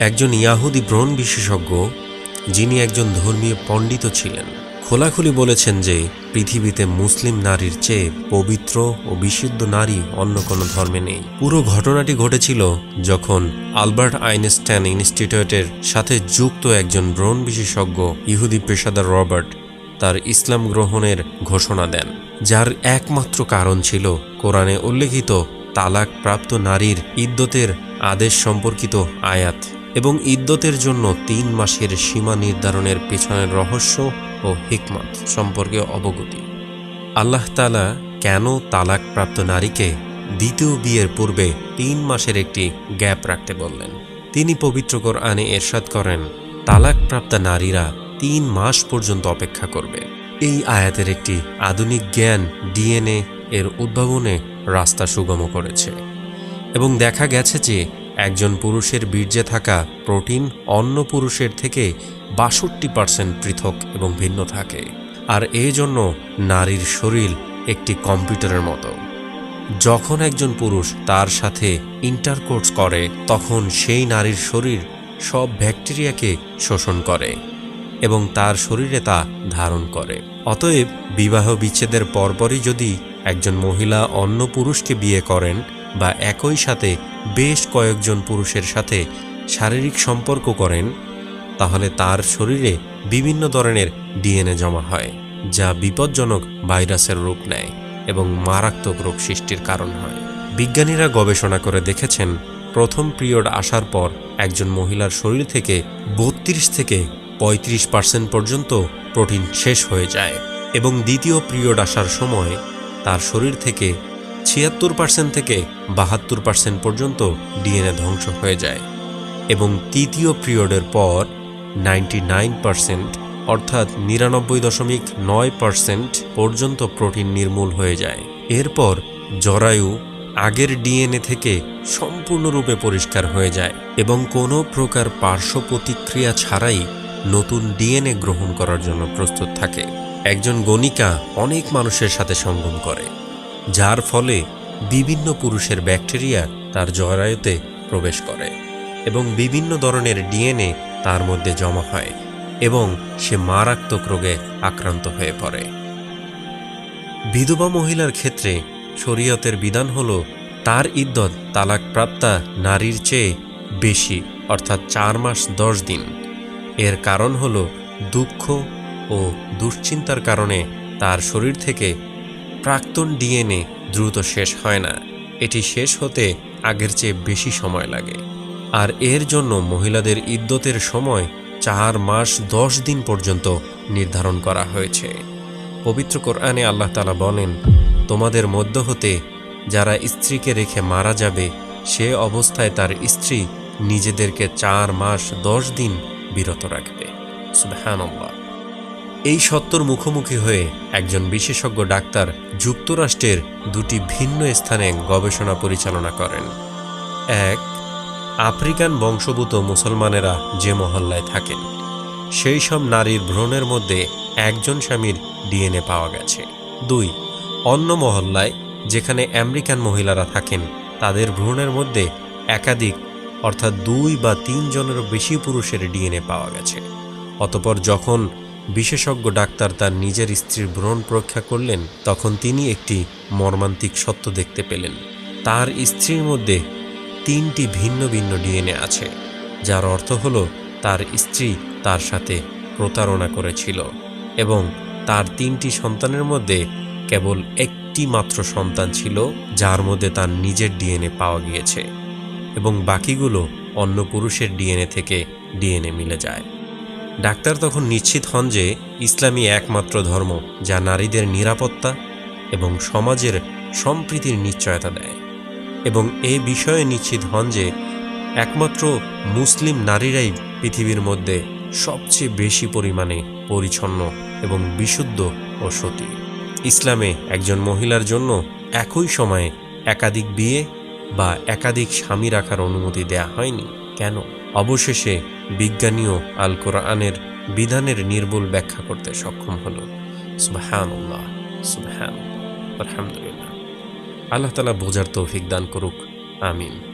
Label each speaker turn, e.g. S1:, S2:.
S1: একজন ইয়াহুদি ব্রণ বিশেষজ্ঞ, যিনি একজন ধর্মীয় পণ্ডিত ছিলেন। খোলাখুলি বলেছেন যে, পৃথিবীতে মুসলিম নারীর চেয়ে পবিত্র ও বিশুদ্ধ নারী অন্য কোনো ধর্মে নেই। পুরো ঘটনাটি ঘটেছিল যখন আলবার্ট আইনস্টাইন ইনস্টিটিউটের সাথে যুক্ত একজন ব্রণ বিশেষজ্ঞ, ইহুদি পেশাদার রবার্ট, তার ইসলাম গ্রহণের ঘোষণা দেন, যার একমাত্র কারণ ছিল কোরআনে উল্লেখিত তালাক প্রাপ্ত নারীর ইদ্যতের আদেশ সম্পর্কিত আয়াত। এবং ইদ্যতের জন্য তিন মাসের সীমা নির্ধারণের পেছনের রহস্য ও হিকমত সম্পর্কে অবগতি। আল্লাহ তালা কেন তালাকপ্রাপ্ত নারীকে দ্বিতীয় বিয়ের পূর্বে তিন মাসের একটি গ্যাপ রাখতে বললেন? তিনি পবিত্র কোরআনে এরশাদ করেন, তালাকপ্রাপ্ত নারীরা তিন মাস পর্যন্ত অপেক্ষা করবে। এই আয়াতের একটি আধুনিক জ্ঞান ডিএনএ এর উদ্ভাবনে রাস্তা সুগম করেছে। এবং দেখা গেছে যে একজন পুরুষের বীর্যে থাকা প্রোটিন অন্য পুরুষের থেকে বাষট্টি পার্সেন্ট পৃথক এবং ভিন্ন থাকে। আর এই জন্য নারীর শরীর একটি কম্পিউটারের মতো। যখন একজন পুরুষ তার সাথে ইন্টারকোর্স করে, তখন সেই নারীর শরীর সব ব্যাকটেরিয়াকে শোষণ করে এবং তার শরীরে তা ধারণ করে। অতএব বিবাহ বিচ্ছেদের পরপরই যদি একজন মহিলা অন্য পুরুষকে বিয়ে করেন বা একই সাথে বেশ কয়েকজন পুরুষের সাথে শারীরিক সম্পর্ক করেন, তাহলে তার শরীরে বিভিন্ন ধরনের ডিএনএ জমা হয়, যা বিপজ্জনক ভাইরাসের রূপ নেয় এবং মারাত্মক রোগ সৃষ্টির কারণ হয়। বিজ্ঞানীরা গবেষণা করে দেখেছেন, প্রথম পিরিয়ড আসার পর একজন মহিলার শরীর থেকে বত্রিশ থেকে পঁয়ত্রিশ পার্সেন্ট পর্যন্ত প্রোটিন শেষ হয়ে যায় এবং দ্বিতীয় পিরিয়ড আসার সময় তার শরীর থেকে ছিয়াত্তর পার্সেন্ট থেকে বাহাত্তর পার্সেন্ট পর্যন্ত ডিএনএ ধ্বংস হয়ে যায় এবং তৃতীয় পিরিয়ডের পর নাইনটি নাইন পার্সেন্ট অর্থাৎ নিরানব্বই দশমিক নয় পার্সেন্ট পর্যন্ত প্রোটিন নির্মূল হয়ে যায়। এরপর জরায়ু আগের ডিএনএ থেকে সম্পূর্ণরূপে পরিষ্কার হয়ে যায় এবং কোনো প্রকার পার্শ্ব প্রতিক্রিয়া ছাড়াই নতুন ডিএনএ গ্রহণ করার জন্য প্রস্তুত থাকে। একজন গণিকা অনেক মানুষের সাথে সঙ্গম করে। যার ফলে বিভিন্ন পুরুষের ব্যাকটেরিয়া তার জরায়ুতে প্রবেশ করে এবং বিভিন্ন ধরনের ডিএনএ তার মধ্যে জমা হয় এবং সে মারাত্মক রোগে আক্রান্ত হয়ে পড়ে। বিধবা মহিলার ক্ষেত্রে শরীয়তের বিধান হল তার ইদ্যত তালাকপ্রাপ্তা নারীর চেয়ে বেশি, অর্থাৎ চার মাস দশ দিন। এর কারণ হল দুঃখ ও দুশ্চিন্তার কারণে তার শরীর থেকে প্রাক্তন ডিএনএ দ্রুত শেষ হয় না। এটি শেষ হতে আগের চেয়ে বেশি সময় লাগে। আর এর জন্য মহিলাদের ইদ্যতের সময় চার মাস দশ দিন পর্যন্ত নির্ধারণ করা হয়েছে। পবিত্র কোরআনে আল্লাহ তালা বলেন, তোমাদের মধ্য হতে যারা স্ত্রীকে রেখে মারা যাবে, সে অবস্থায় তার স্ত্রী নিজেদেরকে চার মাস দশ দিন বিরত রাখবে। সুবহানাল্লাহ। এই সত্যর মুখোমুখি হয়ে একজন বিশেষজ্ঞ ডাক্তার যুক্তরাষ্ট্রের দুটি ভিন্ন স্থানে গবেষণা পরিচালনা করেন। এক, আফ্রিকান বংশভূত মুসলমানেরা যে মহল্লায় থাকেন, সেই সব নারীর ভ্রূণের মধ্যে একজন স্বামীর ডিএনএ পাওয়া গেছে। দুই, অন্য মহল্লায় যেখানে আমেরিকান মহিলারা থাকেন, তাদের ভ্রূণের মধ্যে একাধিক, অর্থাৎ দুই বা তিন জনেরও বেশি পুরুষের ডিএনএ পাওয়া গেছে। অতপর যখন বিশেষজ্ঞ ডাক্তার তার নিজের স্ত্রীর ভ্রূণ পরীক্ষা করলেন, তখন তিনি একটি মর্মান্তিক সত্য দেখতে পেলেন। তার স্ত্রীর মধ্যে তিনটি ভিন্ন ভিন্ন ডিএনএ আছে, যার অর্থ হলো তার স্ত্রী তার সাথে প্রতারণা করেছিল এবং তার তিনটি সন্তানের মধ্যে কেবল একটি মাত্র সন্তান ছিল, যার মধ্যে তার নিজের ডিএনএ পাওয়া গিয়েছে এবং বাকিগুলো অন্য পুরুষের ডিএনএ থেকে ডিএনএ মিলে যায়। ডাক্তার তখন নিশ্চিত হন যে ইসলামী একমাত্র ধর্ম যা নারীদের নিরাপত্তা এবং সমাজের সম্প্রীতির নিশ্চয়তা দেয়। এবং এ বিষয়ে নিশ্চিত হন যে একমাত্র মুসলিম নারীরাই পৃথিবীর মধ্যে সবচেয়ে বেশি পরিমাণে পরিচ্ছন্ন এবং বিশুদ্ধ ও সতী। ইসলামে একজন মহিলার জন্য একই সময়ে একাধিক বিয়ে বা একাধিক স্বামী রাখার অনুমতি দেয়া হয়নি। কেন? অবশেষে বিজ্ঞানীও আল কোরআনের বিধানের নির্মূল ব্যাখ্যা করতে সক্ষম হল। সুবহানাল্লাহ সুবাহান আলহামদুলিল্লাহ। আল্লাহ তালা বোঝার তৌফিক দান করুক, আমিন।